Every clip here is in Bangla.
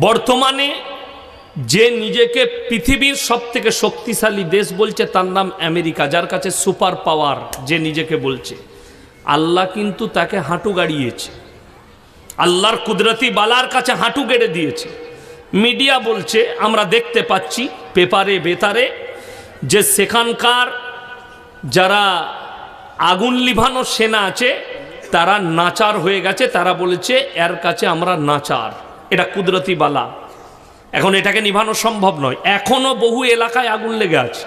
বর্তমানে যে নিজেকে পৃথিবীর সব থেকে শক্তিশালী দেশ বলছে, তার নাম আমেরিকা, যার কাছে সুপার পাওয়ার যে নিজেকে বলছে। আল্লাহ কিন্তু তাকে হাঁটু গাড়িয়েছে। আল্লাহর কুদরতি বালার কাছে হাঁটু গেড়ে দিয়েছে। মিডিয়া বলছে, আমরা দেখতে পাচ্ছি পেপারে বেতারে যে সেখানকার যারা আগুন লিভানো সেনা আছে, তারা নাচার হয়ে গেছে। তারা বলেছে, এর কাছে আমরা নাচার। এটা কুদরতি বালা। এখন এটাকে নিভানো সম্ভব নয়। এখনও বহু এলাকায় আগুন লেগে আছে।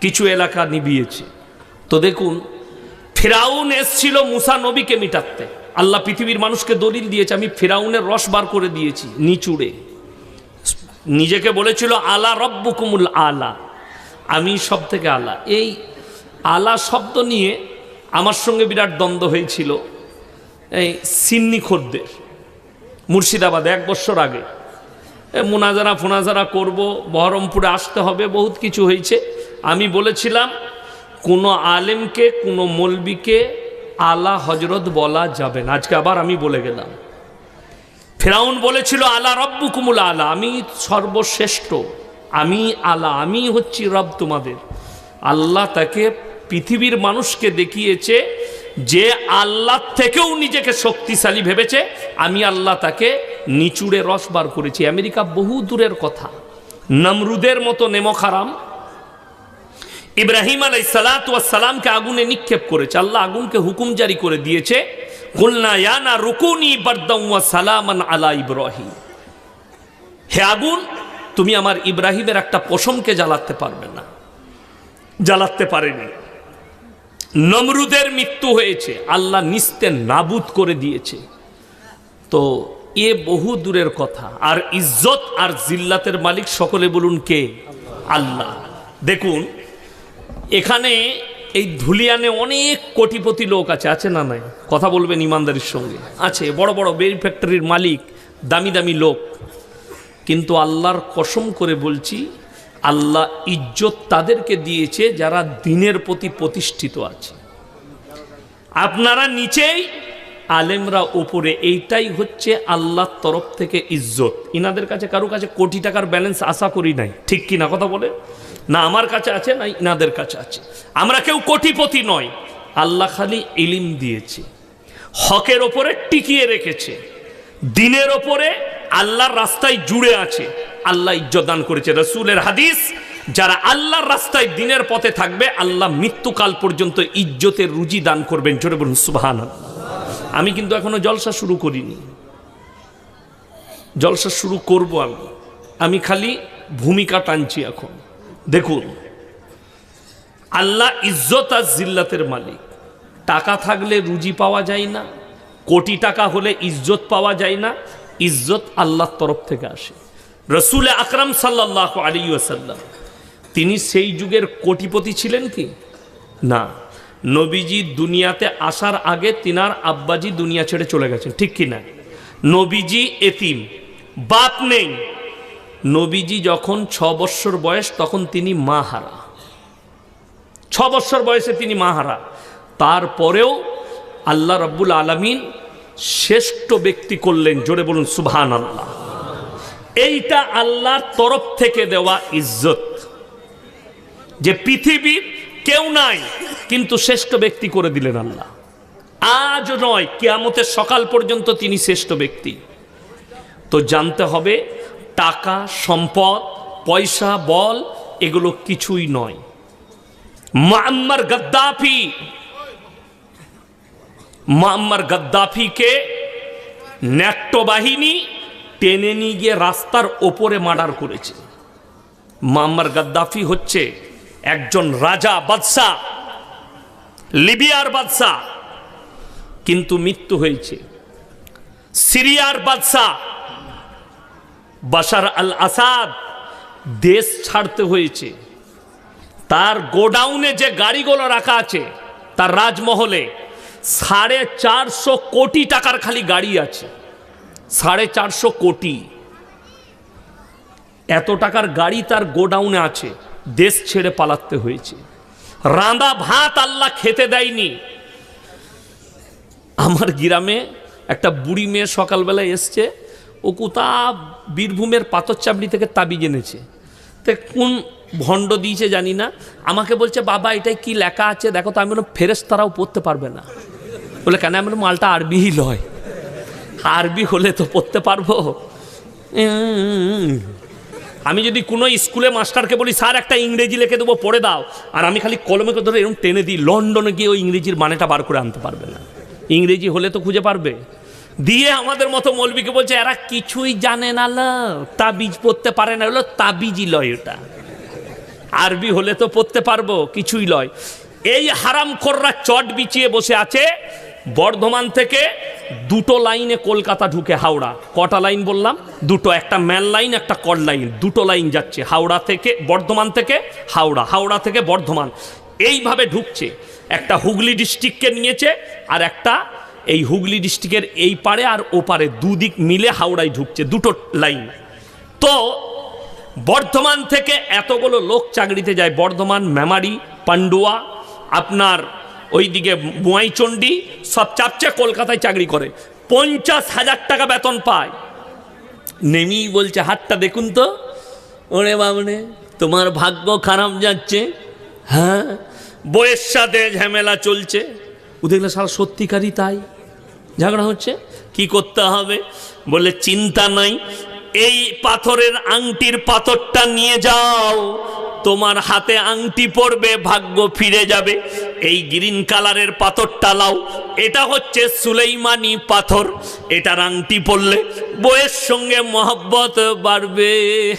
কিছু এলাকা নিভিয়েছে। তো দেখুন, ফেরাউন এসছিল মুসা নবীকে মিটাতে। আল্লাহ পৃথিবীর মানুষকে দলিল দিয়েছে, আমি ফেরাউনের রস বার করে দিয়েছি নিচুড়ে। নিজেকে বলেছিল, আলা রব্বুকুমুল আলা। আমি সব থেকে আলা। এই আলা শব্দ নিয়ে আমার সঙ্গে বিরাট দ্বন্দ্ব হয়েছিল। এই সিন্নি খদ্দের মুর্শিদাবাদে, এক বছর আগে। মোনাজারা ফোনাজারা করব, বহরমপুরে আসতে হবে, বহুত কিছু হয়েছে। আমি বলেছিলাম, কোনো আলেমকে, কোনো মলবিকে আলা হজরত বলা যাবে না। আজকে আবার আমি বলে গেলাম। ফেরাউন বলেছিল, আলা রব্বু কুমুল আলা আমি সর্বশ্রেষ্ঠ, আমি আলা, আমি হচ্ছি রব তোমাদের। আল্লাহ তাকে পৃথিবীর মানুষকে দেখিয়েছে যে আল্লাহ থেকেও নিজেকে শক্তিশালী ভেবেছে, আমি আল্লাহ তাকে নিচুড়ে রস বার করেছি। আমেরিকা বহু দূরের কথা। নমরুদের মতো নেমখারাম ইব্রাহিম আলাই সালাতামকে আগুনে নিক্ষেপ করেছে। আল্লাহ আগুনকে হুকুম জারি করে দিয়েছে আলা ইব্রাহিম। হে আগুন, তুমি আমার ইব্রাহিমের একটা পশমকে জ্বালাতে পারবে না। জ্বালাতে পারেনি। নমরুদের মৃত্যু হয়েছে, আল্লাহ নিস্তে নাবুদ করে দিয়েছে। তো এ বহু দূরের কথা। আর ইজ্জত আর জিল্লাতের মালিক সকলে বলুন কে? আল্লাহ। দেখুন, এখানে এই ধুলিয়ানে অনেক কোটিপতি লোক আছে আছে না নাই? কথা বলবেন ইমানদারির সঙ্গে। আছে, বড় বড় বেরি ফ্যাক্টরির মালিক, দামি দামি লোক। কিন্তু আল্লাহর কসম করে বলছি আল্লাহ ইজ্জত তাদেরকে দিয়েছে যারা দিনের প্রতি প্রতিষ্ঠিত আছে। আপনারা নিচেই, আলেমরা ওপরে এইটাই হচ্ছে আল্লাহর তরফ থেকে ইজ্জত। ইনাদের কাছে, কারও কাছে কোটি টাকার ব্যালেন্স আশা করি নাই। ঠিক কি না কথা বলে? না আমার কাছে আছে, না ইনাদের কাছে আছে। আমরা কেউ কোটিপতি নয় আল্লাহ খালি ইলিম দিয়েছে। হকের ওপরে টিকিয়ে রেখেছে। দিনের ওপরে আল্লাহর রাস্তায় জুড়ে আছে। আল্লাহ ইজ্জত দান করেছে। রসুলের হাদিস, যারা আল্লাহর রাস্তায় দিনের পথে থাকবে, আল্লাহ মৃত্যুকাল পর্যন্ত ইজ্জতের রুজি দান করবেন। জোরে বলুন সুবাহান আমি কিন্তু এখনও জলসা শুরু করিনি। জলসা শুরু করব আমি। আমি খালি ভূমিকা টানছি এখন। দেখুন, আল্লাহ ইজ্জত আর জিল্লাতের মালিক। টাকা থাকলে রুজি পাওয়া যায় না, কোটি টাকা হলে ইজ্জত পাওয়া যায় না, ইজ্জত আল্লাহর তরফ থেকে আসে। রসুল আকরাম সাল্লাহ আলী আসাল্লাম তিনি সেই যুগের কোটিপতি ছিলেন কি? না। নবীজি দুনিয়াতে আসার আগে তিনার আব্বাজি দুনিয়া ছেড়ে চলে গেছেন, ঠিক কি না? নবীজি এতিম, বাপ নেই। নবীজি যখন ছ বৎসর বয়স, তখন তিনি মা হারা ছ বৎসর বয়সে তিনি মা হারা তারপরেও আল্লাহ রব্বুল আলমিন শ্রেষ্ঠ ব্যক্তি করলেন, জোরে বলুন সুবহান আল্লাহ এইটা আল্লাহর তরফ থেকে দেওয়া ইজ্জত। যে পৃথিবীর কেউ নাই, কিন্তু শ্রেষ্ঠ ব্যক্তি করে দিলেন আল্লাহ। আজ নয়, কেয়ামতের সকাল পর্যন্ত তিনি শ্রেষ্ঠ ব্যক্তি। তো জানতে হবে, টাকা, সম্পদ, পয়সা, বল, এগুলো কিছুই নয়। মাম্মার গদ্দাফি। মাম্মার গদ্দাফিকে ন্যাট্য বাহিনী টেনে নিয়ে গিয়ে রাস্তার ওপরে মার্ডার করেছে। মাম্মার গাদ্দাফি হচ্ছে একজন রাজা বাদশাহ, লিবিয়ার বাদশাহ, কিন্তু মৃত্যু হয়েছে। সিরিয়ার বাদশাহ, বাশার আল আসাদ দেশ ছাড়তে হয়েছে। তার গোডাউনে যে গাড়িগুলো রাখা আছে, তার রাজমহলে সাড়ে চারশো কোটি টাকার খালি গাড়ি আছে। সাড়ে চারশো কোটি। এত টাকার গাড়ি তার গোডাউনে আছে, দেশ ছেড়ে পালাতে হয়েছে। রাঁধা ভাত আল্লাহ খেতে দেয়নি। আমার গ্রামে একটা বুড়ি মেয়ে সকালবেলায় এসছে, ও কোথা বীরভূমের পাথর চাবড়ি থেকে তাবিজ এনেছে। তো কোন ভণ্ড দিয়েছে জানি না। আমাকে বলছে, বাবা, এটাই কি লেখা আছে? দেখো তো। আমি বললাম ফেরেস তারাও পড়তে পারবে না। বলে, কেন? আমি মালটা আরবিই লয়। আরবি হলে তো পড়তে পারব। আমি যদি কোনো স্কুলে মাস্টারকে বলি, স্যার, একটা ইংরেজি লিখে দেবো, পড়ে দাও। আর আমি খালি কলমে ধরে এরকম টেনে দিই, লন্ডনে গিয়ে ওই ইংরেজির মানেটা বার করে আনতে পারবে না। ইংরেজি হলে তো খুঁজে পারবে। দিয়ে আমাদের মতো মৌলবীকে বলছে, এরা কিছুই জানে না, ল। তাবিজ পড়তে পারে না। হলো তাবিজই লয় ওটা। আরবি হলে তো পড়তে পারব, কিছুই লয়। এই হারাম খোররা চট বিছিয়ে বসে আছে, বর্ধমান থেকে দুটো লাইনে কলকাতা ঢুকে হাওড়া। কটা লাইন বললাম? দুটো, একটা ম্যান লাইন একটা কল লাইন দুটো লাইন যাচ্ছে হাওড়া থেকে, বর্ধমান থেকে হাওড়া হাওড়া থেকে বর্ধমান। এইভাবে ঢুকছে। একটা হুগলি ডিস্ট্রিক্টকে নিয়েছে আর একটা এই হুগলি ডিস্ট্রিক্টের এই পারে আর ওপারে দুদিক মিলে হাওড়ায় ঢুকছে, দুটো লাইন তো বর্ধমান থেকে এতগুলো লোক চাকরিতে যায়, বর্ধমান, মেমারি, পান্ডুয়া, আপনার ওইদিকে বুয়াইচন্ডী সব চাপচে কলকাতায় চাকরি করে। পঞ্চাশ হাজার টাকা বেতন পায়। নেমেই বলছে, হাতটা দেখুন তো। ওরে বাবনে তোমার ভাগ্য খারাপ যাচ্ছে। হ্যাঁ বইয়ের সাথে ঝামেলা চলছে। ও দেখলে সারা সত্যিকারই তাই। ঝগড়া হচ্ছে। কি করতে হবে? বলে চিন্তা নাই। এই পাথরের আংটির পাথরটা নিয়ে যাও। তোমার হাতে আংটি পড়বে ভাগ্য ফিরে যাবে। এই গ্রিন কালারের পাথরটা লাও। এটা হচ্ছে সুলেইমানি পাথর। এটার আংটি পড়লে বইয়ের সঙ্গে মহব্বত বাড়বে।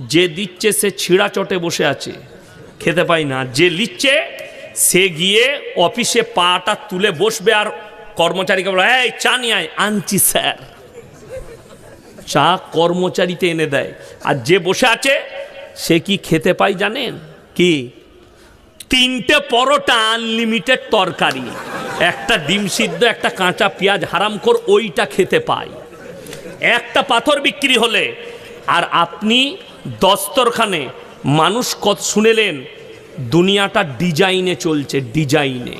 যে দিচ্ছে সে ছিঁড়া চটে বসে আছে। খেতে পাই না। যে লিচ্ছে, সে গিয়ে অফিসে পাটা তুলে বসবে আর কর্মচারীকে বলে, এই, চা নিয়ে আয়। আনছি, স্যার। চা কর্মচারীতে এনে দেয়। আর যে বসে আছে সে কি খেতে পাই জানেন? কি? তিনটে পরোটা আনলিমিটেড তরকারি। একটা ডিম সিদ্ধ একটা কাঁচা পেঁয়াজ হারাম কর ওইটা খেতে পায়। একটা পাথর বিক্রি হলে আর আপনি দস্তরখানে মানুষ কত শুনেলেন দুনিয়াটা ডিজাইনে চলছে ডিজাইনে।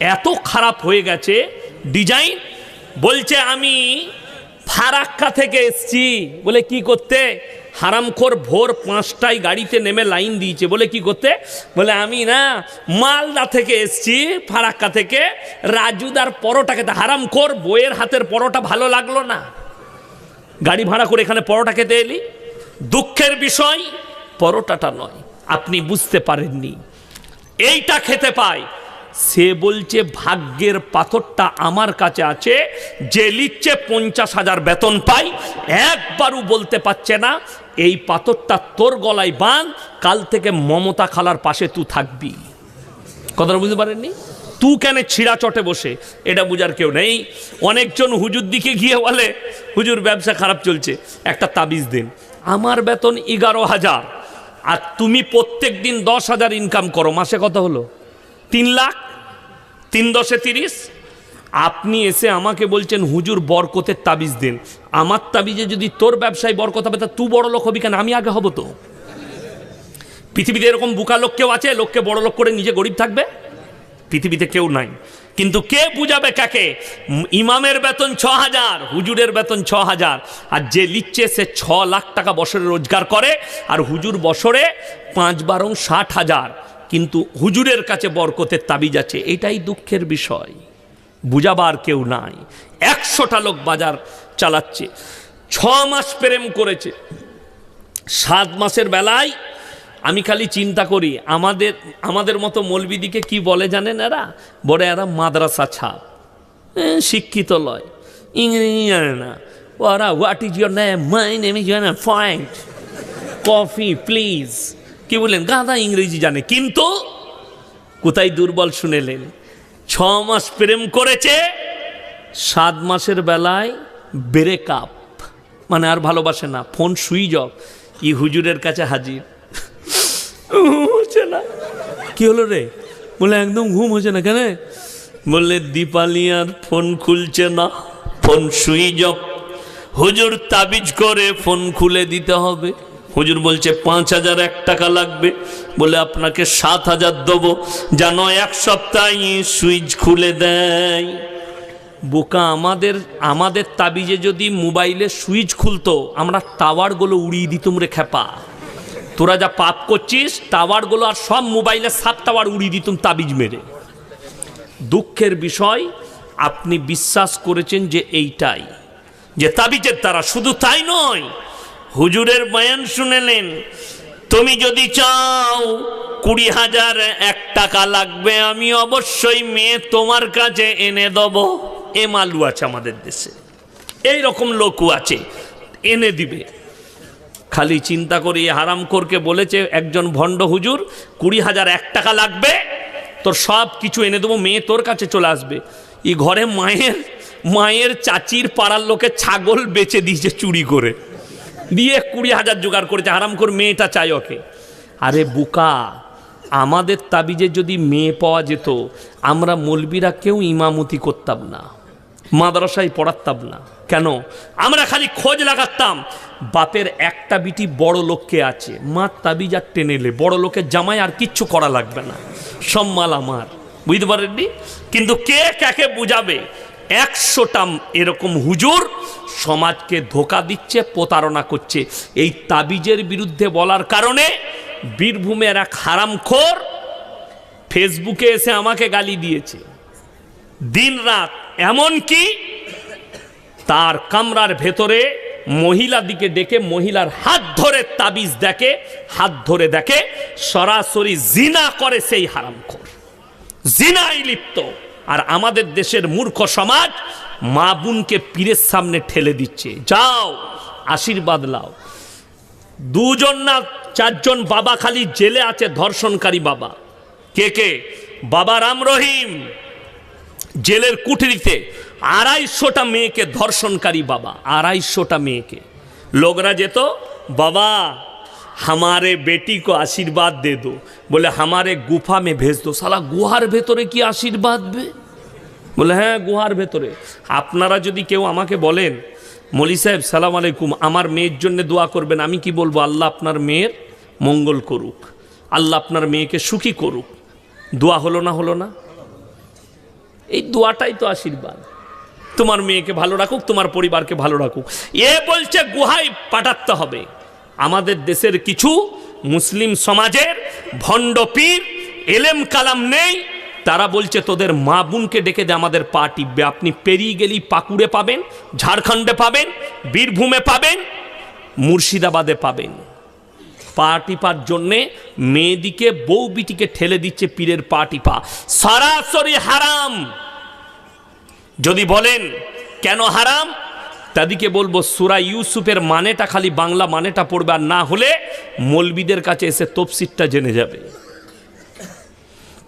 এত খারাপ হয়ে গেছে ডিজাইন? বলছে আমি ফারাক্কা থেকে এসছি। বলে, কি করতে? হারামখোর ভোর পাঁচটায় গাড়িতে নেমে লাইন দিয়েছে। বলে, কি করতে? বলে, আমি না, মালদা থেকে এসছি, ফারাক্কা থেকে। রাজুদার পরোটা খেতে হারামখোর বইয়ের হাতের পরোটা ভালো লাগল না। গাড়ি ভাড়া করে এখানে পরোটা খেতে এলি? দুঃখের বিষয়, পরোটাটা নয়। আপনি বুঝতে পারেননি। এইটা খেতে পায় সে বলছে, ভাগ্যের পাথরটা আমার কাছে আছে, যে লিখছে পঞ্চাশ হাজার বেতন পাই, একবারও বলতে পারছে না, এই পাথরটা তোর গলায় বান কাল থেকে মমতা খালার পাশে তুই থাকবি। কথাটা বুঝতে পারেননি? তু কেন ছিঁড়া চটে বসে? এটা বুঝার কেউ নেই। অনেকজন হুজুর দিকে গিয়ে বলে, হুজুর, ব্যবসা খারাপ চলছে, একটা তাবিজ দিন। আমার বেতন এগারো হাজার, আর তুমি প্রত্যেক দিন দশ হাজার ইনকাম করো। মাসে কত হলো? তিন লাখ? তিন দশে তিরিশ? আপনি এসে আমাকে বলছেন, হুজুর বরকতের তাবিজ দিন। আমার তাবিজে যদি তোর ব্যবসায় বরকত হবে, তা তুই বড় লোক হবি কেন? আমি আগে হব তো। পৃথিবীতে এরকম বুকা লোক কেউ আছে? লোককে বড় লোক করে নিজে গরিব থাকবে? পৃথিবীতে কেউ নাই। কিন্তু কে বুঝাবে কাকে? ইমামের বেতন ছ হাজার হুজুরের বেতন ছ হাজার আর যে লিখছে, সে ছ লাখ টাকা বছরে রোজগার করে। আর হুজুর বছরে পাঁচ বারং ষাট হাজার। কিন্তু হুজুরের কাছে বরকতের তাবিজ আছে, এটাই দুঃখের বিষয়। বুঝাবার কেউ নাই। একশোটা লোক বাজার চালাচ্ছে, ছ মাস প্রেম করেছে। সাত মাসের বেলায় আমি খালি চিন্তা করি, আমাদের আমাদের মতো মলবিদিকে কি বলে জানেন এরা? বলে এরা মাদ্রাসা ছাপ শিক্ষিত লয়। ইংরেজি জানে না। ওরা what is your name my name is find coffee please কি বললেন? গাদা ইংরেজি জানে, কিন্তু কোথায় দুর্বল শুনেলেন? ছ মাস প্রেম করেছে, সাত মাসের বেলায় ব্রেক আপ মানে আর ভালোবাসে না, ফোন সুইচ অফ। ই হুজুরের কাছে হাজির। হচ্ছে না। কি হলো রে? বলে একদম ঘুম হচ্ছে না কেন? বললে, দীপালি আর ফোন খুলছে না, ফোন সুইচ অফ। হুজুর তাবিজ করে ফোন খুলে দিতে হবে। হুজুর বলছে, পাঁচ হাজার এক টাকা লাগবে। বলে, আপনাকে সাত হাজার দেবো। যেন এক সপ্তাহে সুইচ খুলে দেয়। বোকা, আমাদের আমাদের তাবিজে যদি মোবাইলে সুইচ খুলতো, আমরা টাওয়ারগুলো উড়িয়ে দিতুম রে খেপা তোরা যা পাপ করছিস, টাওয়ারগুলো আর সব মোবাইলে সাত টাওয়ার উড়িয়ে দিতুম তাবিজ মেরে। দুঃখের বিষয়, আপনি বিশ্বাস করেছেন যে এইটাই, যে তাবিজের দ্বারা শুধু তাই নয় হুজুরের বয়ান শুনেলেন তুমি যদি চাও কুড়ি হাজার এক টাকা লাগবে, আমি অবশ্যই মেয়ে তোমার কাছে এনে দেব। এ মালু আছে আমাদের দেশে। এই রকম লোকও আছে, এনে দিবে। খালি চিন্তা করি হারাম করকে বলেছে, একজন ভণ্ড হুজুর, কুড়ি হাজার এক টাকা লাগবে, তোর সব কিছু এনে দেবো, মেয়ে তোর কাছে চলে আসবে। ই ঘরে মায়ের মায়ের চাচির পাড়ার লোকে ছাগল বেচে দিয়েছে চুরি করে। দিয়ে কুড়ি হাজার জোগাড় করেছে হারাম কর মেয়েটা চাই ওকে। আরে বুকা, আমাদের তাবিজে যদি মেয়ে পাওয়া যেত, আমরা মলবিরা কেউ ইমামতি করতাম না, মাদ্রাসায় পড়াতাম না। কেন? আমরা খালি খোঁজ লাগাতাম, বাপের একটা বিটি বড় লোককে আছে, মা তাবিজ আর টেনেলে বড় লোকের জামাই আর কিচ্ছু করা লাগবে না। সম্মাল আমার, বুঝতে পারেননি? কিন্তু কে কাকে বুঝাবে? একশোটা এরকম হুজুর সমাজকে ধোকা দিচ্ছে, প্রতারণা করছে। এই তাবিজের বিরুদ্ধে বলার কারণে বীরভূমের এক হারামখোর ফেসবুকে এসে আমাকে গালি দিয়েছে। দিন রাত এমন কি তার কামরার ভেতরে মহিলা দিকে ডেকে মহিলার হাত ধরে তাবিজ দেখে, হাত ধরে দেখে সরাসরি জিনা করে সেই হারামখোর। জিনাই লিপ্ত। আর আমাদের দেশের মূর্খ সমাজ মা বোনকে পীরের সামনে ঠেলে দিচ্ছে। যাও, আশীর্বাদ লাও। দুজন না চারজন বাবা খালি জেলে আছে ধর্ষণকারী বাবা। কে কে? বাবা রাম রহিম। জেলের কুঠরিতে আড়াইশোটা মেয়েকে ধর্ষণকারী বাবা, আড়াইশোটা মেয়েকে। লোকরা যেত, বাবা हमारे बेटी को आशीर्वाद दे दो बोले हमारे गुफा में भेज दो साला গুহার ভেতরে কি আশীর্বাদ বে বলে হ্যাঁ গুহার ভেতরে আপনারা যদি কেউ আমাকে বলেন মলি সাহেব সালাম আলাইকুম আমার মেয়ের জন্য দোয়া করবেন আমি কি বলবো আল্লাহ আপনার মেয়ের মঙ্গল করুক আল্লাহ আপনার মেয়েকে সুখী করুক দোয়া হলো না হলো না এই দোয়াটাই তো আশীর্বাদ তোমার মেয়েকে ভালো রাখুক তোমার পরিবারকে ভালো রাখুক এ বলছে গুহায় পাঠাতে হবে আমাদের দেশের কিছু মুসলিম সমাজের ভণ্ড পীর, এলেম কালাম নেই। তারা বলছে, তোদের মা বোনকে ডেকে দে, আমাদের পা টিপবে। আপনি পেরিয়ে গেলেই পাকুড়ে পাবেন, ঝাড়খণ্ডে পাবেন, বীরভূমে পাবেন, মুর্শিদাবাদে পাবেন। পা টিপার জন্যে মেয়েদিকে, বউ বিটিকে ঠেলে দিচ্ছে পীরের পা টিপা। সরাসরি হারাম। যদি বলেন, কেন হারাম? তাদিকে বলব, সুরা ইউসুফের মানেটা খালি বাংলা মানেটা পড়বে আর না হলে মলবিদের কাছে এসে তফসিরটা জেনে যাবে।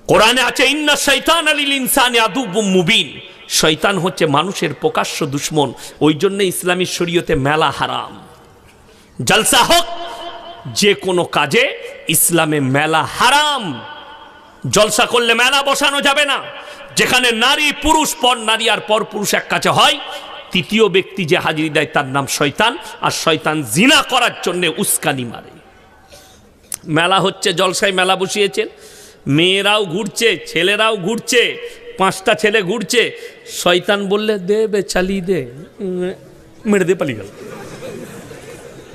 কোরআনে আছে, ইন্না শৈতান আলিল ইনসানে আদুবুম মুবিন। শৈতান হচ্ছে মানুষের প্রকাশ্য দুশ্মন, ওই জন্য ইসলামী শরীয়তে মেলা হারাম। জলসা হোক, যে কোনো কাজে ইসলামে মেলা হারাম। জলসা করলে মেলা বসানো যাবে না। যেখানে নারী পুরুষ, পর নারী আর পর পুরুষ এক কাছে হয় তৃতীয় ব্যক্তি যে হাজিরি দেয় তার নাম শয়তান, আর শয়তান জিনা করার জন্য উস্কানি মারে। মেলা হচ্ছে, জলসায় মেলা বসিয়েছেন। মেয়েরাও ঘুরছে, ছেলেরাও ঘুরছে, পাঁচটা ছেলে ঘুরছে। শয়তান বললে, দে বে, চালিয়ে দে। মেরে দে পালিয়ে গেল।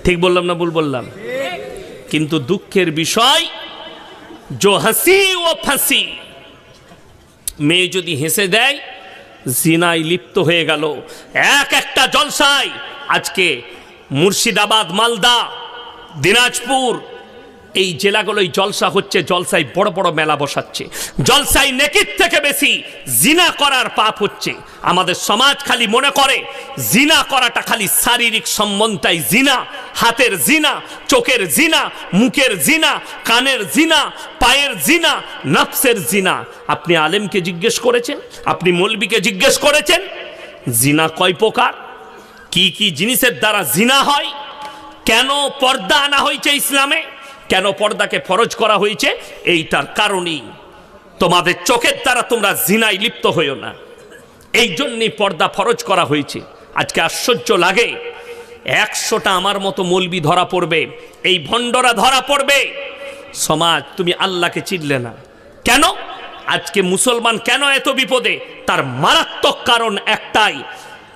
ঠিক বললাম না ভুল বললাম? কিন্তু দুঃখের বিষয়, জো হাসি ও ফাঁসি। মেয়ে যদি হেসে দেয় জিনায় লিপ্ত হয়ে গেল। এক একটা জলসায় আজকে মুর্শিদাবাদ মালদা দিনাজপুর এই জেলাগুলোই জলসা হচ্ছে, জলসায় বড় বড় মেলা বসাচ্ছে। জলসায় নেকির থেকে বেশি জিনা করার পাপ হচ্ছে। আমাদের সমাজ খালি মনে করে, জিনা করাটা খালি শারীরিক সম্বন্ধটাই জিনা, হাতের জিনা, চোখের জিনা, মুখের জিনা, কানের জিনা, পায়ের জিনা, নফসের জিনা। আপনি আলেমকে জিজ্ঞেস করেছেন? আপনি মৌলবিকে জিজ্ঞেস করেছেন? জিনা কয় প্রকার? কি কি জিনিসের দ্বারা জিনা হয়? কেন পর্দা আনা হয়েছে ইসলামে? কেন পর্দাকে ফরজ করা হয়েছে? এইটার কারণেই। তোমাদের চোখের দ্বারা তোমরা জিনায় লিপ্ত হইও না। এই জন্যই পর্দা ফরজ করা হয়েছে। আজকে আশ্চর্য লাগে। একশোটা আমার মতো মলবি ধরা পড়বে। এই ভণ্ডরা ধরা পড়বে। সমাজ, তুমি আল্লাহকে চিনলে না। কেন? আজকে মুসলমান কেন এত বিপদে? তার মারাত্মক কারণ একটাই।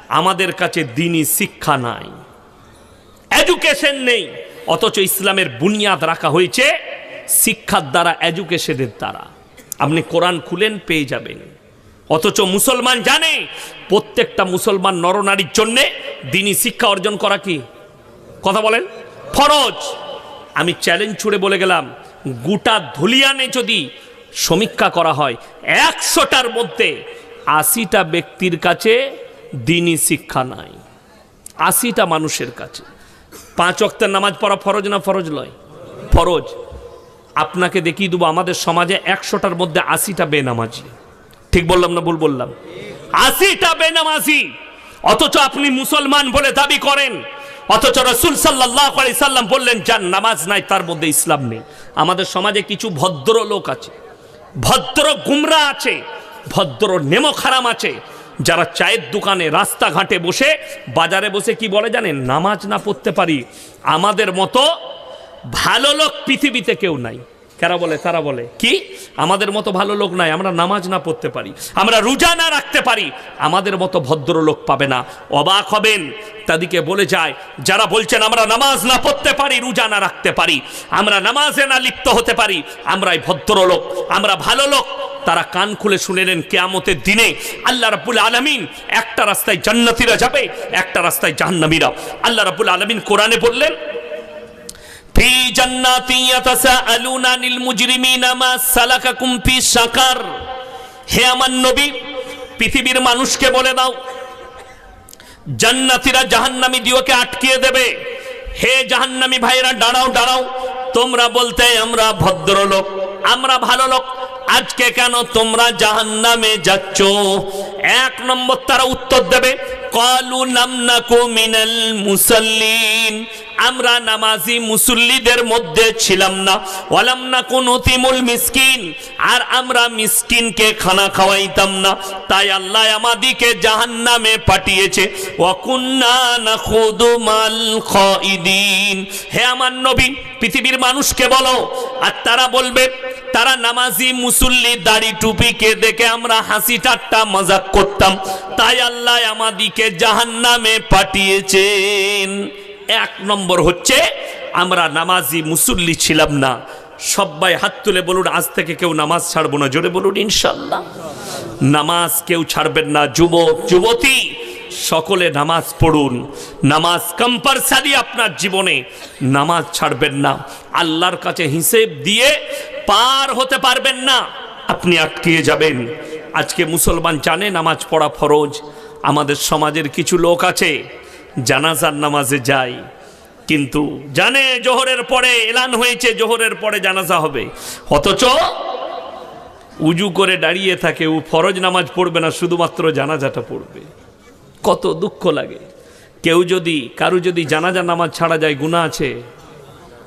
আমাদের কাছে দিনই শিক্ষা নাই। এডুকেশন নেই। অথচ ইসলামের বুনিয়াদ রাখা হয়েছে শিক্ষার দ্বারা, এডুকেশনের দ্বারা। আপনি কোরআন খুলেন, পেয়ে যাবেন। অথচ মুসলমান জানে, প্রত্যেকটা মুসলমান নরনারীর জন্যে দিনই শিক্ষা অর্জন করা কি? কথা বলেন। ফরজ। আমি চ্যালেঞ্জ ছুড়ে বলে গেলাম, গোটা ধুলিয়ানে যদি সমীক্ষা করা হয়, একশোটার মধ্যে আশিটা ব্যক্তির কাছে দিনই শিক্ষা নাই, আশিটা মানুষের কাছে। পাঁচ অক্টের নামাজ পড়া ফরজ না ফরজ লয়? ফরজ। আপনাকে দেখিয়ে দেবো, আমাদের সমাজে একশোটার মধ্যে আশিটা বেনামাজি। ঠিক বললাম না ভুল বললাম? আশিটা বেনামাজি। অথচ আপনি মুসলমান বলে দাবি করেন। অথচ রসুল সাল্লাহ বললেন, যার নামাজ নাই, তার মধ্যে ইসলাম নেই। আমাদের সমাজে কিছু ভদ্র লোক আছে। ভদ্র গুমরা আছে, ভদ্র নেমো খারাম আছে যারা চায়ের দোকানে রাস্তাঘাটে বসে, বাজারে বসে কি বলে জানে নামাজ না পড়তে পারি। আমাদের মতো ভালো লোক পৃথিবীতে কেউ নাই। কারা বলে? তারা বলে। কি? আমাদের মতো ভালো লোক নাই, আমরা নামাজ না পড়তে পারি, আমরা রোজা না রাখতে পারি, আমাদের মতো ভদ্র লোক পাবে না। অবাক হবেন, তাদেরকে বলে যায়, যারা বলছেন আমরা নামাজ না পড়তে পারি, রোজা না রাখতে পারি, আমরা নামাজে না লিপ্ত হতে পারি, আমরাই ভদ্র লোক আমরা ভালো লোক। তারা কান খুলে শুনে নেন, কেয়ামতের দিনে আল্লাহ রাব্বুল আলামিন একটা রাস্তায় জান্নাতীরা যাবে, একটা রাস্তায় জাহান্নামীরা। আল্লাহ রাব্বুল আলামিন কোরআনে বললেন ফি জান্নাতি ইয়াতাসাআলুনা আনিল মুজরিমিনা মা সালাকাকুম ফি সাকার হে আমার নবী, পৃথিবীর মানুষকে বলে দাও, জান্নাতীরা জাহান্নামী দিওকে আটকিয়ে দেবে। হে জাহান্নামী ভাইরা দাঁড়াও দাঁড়াও। তোমরা বলতে আমরা ভদ্রলোক, আমরা ভালো লোক আজকে কেন তোমরা জাহান্নামে যাচ্ছ? এক নম্বর তারা উত্তর দেবে কলু নামনাকু মিনাল মুসাল্লিন আমরা নামাজি মুসল্লিদের মধ্যে ছিলাম না। ওয়ালাম না কোন তিমুল মিসকিন। আর আমরা মিসকিনকে খানা খাওয়াইতাম না। তাই আল্লাহ আমাদিকে জাহান্নামে পাঠিয়েছে। ওয়াকুন্না নাখুদু মাল খাইদিন। হে আমার নবী, পৃথিবীর মানুষকে বলো, আর তারা বলবে, তারা নামাজি মুসল্লি দাড়ি টুপিকে দেখে আমরা হাসি ঠাট্টা মজাক করতাম। তাই আল্লাহ আমাদিকে জাহান্নামে পাঠিয়েছেন। এক নম্বর হচ্ছে, আমরা নামাজি মুসল্লি ছিলাম না। সবাই হাত তুলে বলুন, আজ থেকে কেউ নামাজ ছাড়বো না, জোরে বলুন ইনশাল্লাহ নামাজ কেউ ছাড়বেন না, যুবক, যুবতী, সকলে নামাজ পড়ুন। নামাজ কম্পালসারি আপনার জীবনে, নামাজ ছাড়বেন না। আল্লাহর কাছে হিসেব দিয়ে পার হতে পারবেন না। আপনি আটকিয়ে যাবেন। আজকে মুসলমান জানে নামাজ পড়া ফরজ। আমাদের সমাজের কিছু লোক আছে, জানাজার নামাজে যায়। কিন্তু জানে জোহরের পরে, এলান হয়েছে জোহরের পরে জানাজা হবে। অথচ উজু করে দাঁড়িয়ে থাকে, ও ফরজ নামাজ পড়বে না, শুধুমাত্র জানাজাটা পড়বে। কত দুঃখ লাগে। কেউ যদি, কারু যদি জানাজা নামাজ ছাড়া যায় গুণা আছে?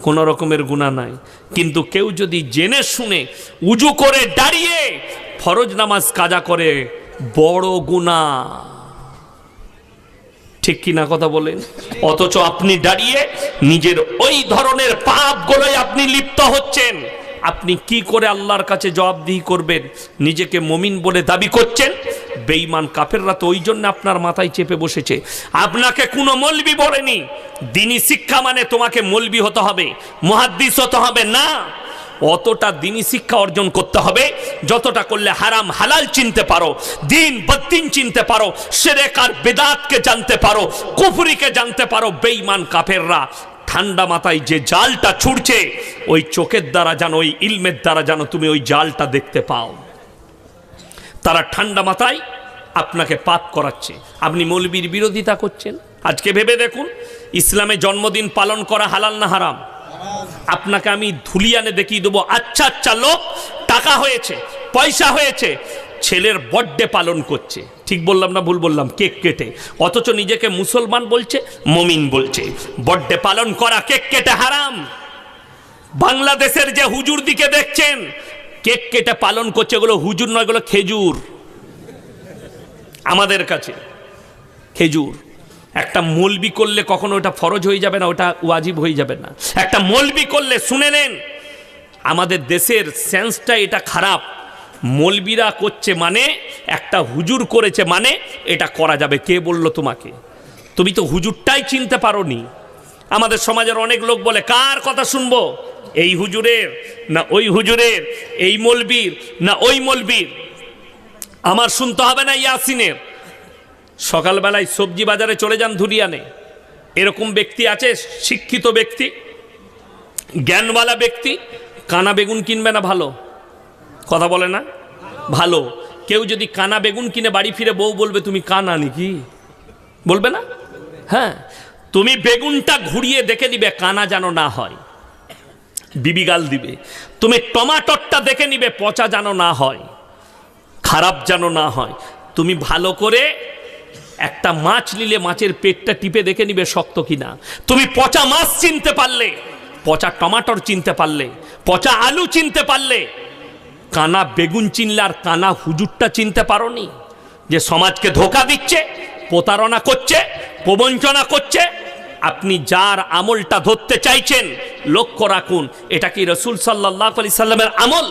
কোনো রকমের গুণা নাই। কিন্তু কেউ যদি জেনে শুনে উজু করে দাঁড়িয়ে ফরজ নামাজ কাজা করে বড় গুণা ঠিক কি না কথা বলেন? অথচ আপনি দাঁড়িয়ে নিজের ওই ধরনের পাপগুলোই আপনি লিপ্ত হচ্ছেন। আপনি কি করে আল্লাহর কাছে জবাবদিহি করবেন? নিজেকে মমিন বলে দাবি করছেন? বেঈমান কাফেররা তো ওই জন্য আপনার মাথায় চেপে বসেছে। আপনাকে কোনো মলবি বলেনি। দিনী শিক্ষা মানে তোমাকে মলবি হতে হবে, মহাদ্দিস হতে হবে না। অতটা দিনই শিক্ষা অর্জন করতে হবে, যতটা করলে হারাম হালাল চিনতে পারো, দিন বদ্দিন চিনতে পারো, সেরেক আর বেদাতকে জানতে পারো, কুফরিকে জানতে পারো, বেঈমান কাফেররা। ঠান্ডা মাথায় যে জালটা ছুটছে ওই চোখের দ্বারা জানো ওই ইলমের দ্বারা জানো তুমি ওই জালটা দেখতে পাও। তারা ঠান্ডা মাথায় আপনাকে পাপ করাচ্ছে। আপনি মৌলবীর বিরোধিতা করছেন। আজকে ভেবে দেখুন, ইসলামে জন্মদিন পালন করা হালাল না হারাম? আপনাকে আমি ধুলিয়ানে দেখিয়ে দেবো। আচ্ছা আচ্ছা লোক, টাকা হয়েছে, পয়সা হয়েছে, ছেলের বড্ডে পালন করছে। ঠিক বললাম না ভুল বললাম? কেক কেটে। অথচ নিজেকে মুসলমান বলছে, মমিন বলছে। বড্ডে পালন করা কেক কেটে হারাম। বাংলাদেশের যে হুজুর দিকে দেখছেন, কেক কেটে পালন করছে, এগুলো হুজুর নয়, এগুলো খেজুর। আমাদের কাছে খেজুর। একটা মলবি করলে কখনো ওটা ফরজ হয়ে যাবে না, ওটা ওয়াজিব হয়ে যাবে না। একটা মলবি করলে শুনে নেন, আমাদের দেশের সেন্সটা এটা খারাপ। মলবিরা করছে মানে একটা হুজুর করেছে মানে এটা করা যাবে। কে বলল তোমাকে? তুমি তো হুজুরটাই চিনতে পারো নি আমাদের সমাজের অনেক লোক বলে, কার কথা শুনব? এই হুজুরের না ওই হুজুরের? এই মলবির না ওই মলবির? আমার শুনতে হবে না ইয়াসিনের। সকালবেলায় সবজি বাজারে চলে যান ধুরিয়ানে এরকম ব্যক্তি আছে, শিক্ষিত ব্যক্তি, জ্ঞানওয়ালা ব্যক্তি, কানা বেগুন কিনবে না ভালো? কথা বলে না? ভালো। কেউ যদি কানা বেগুন কিনে বাড়ি ফিরে বউ বলবে, তুমি কানা নাকি? বলবে না? হ্যাঁ। তুমি বেগুনটা ঘুরিয়ে দেখে নিবে, কানা যেন না হয়। বিবি গাল দিবে। তুমি টমাটরটা দেখে নিবে, পচা যেন না হয়। খারাপ যেন না হয়। তুমি ভালো করে একটা মাছ নিলে মাছের পেটটা টিপে দেখে নিবে শক্ত কিনা। তুমি পচা মাছ চিনতে পারলে, পচা টমাটর চিনতে পারলে, পচা আলু চিনতে পারলে, কানা বেগুন চিনলে আর কানা হুজুরটা চিনতে পারোনি? যে সমাজকে ধোকা দিচ্ছে, প্রতারণা করছে, প্রবঞ্চনা করছে, আপনি যার আমলটা ধরতে চাইছেন, লক্ষ্য রাখুন, এটা কি রসুল সাল্লাহ আলি সাল্লামের আমল?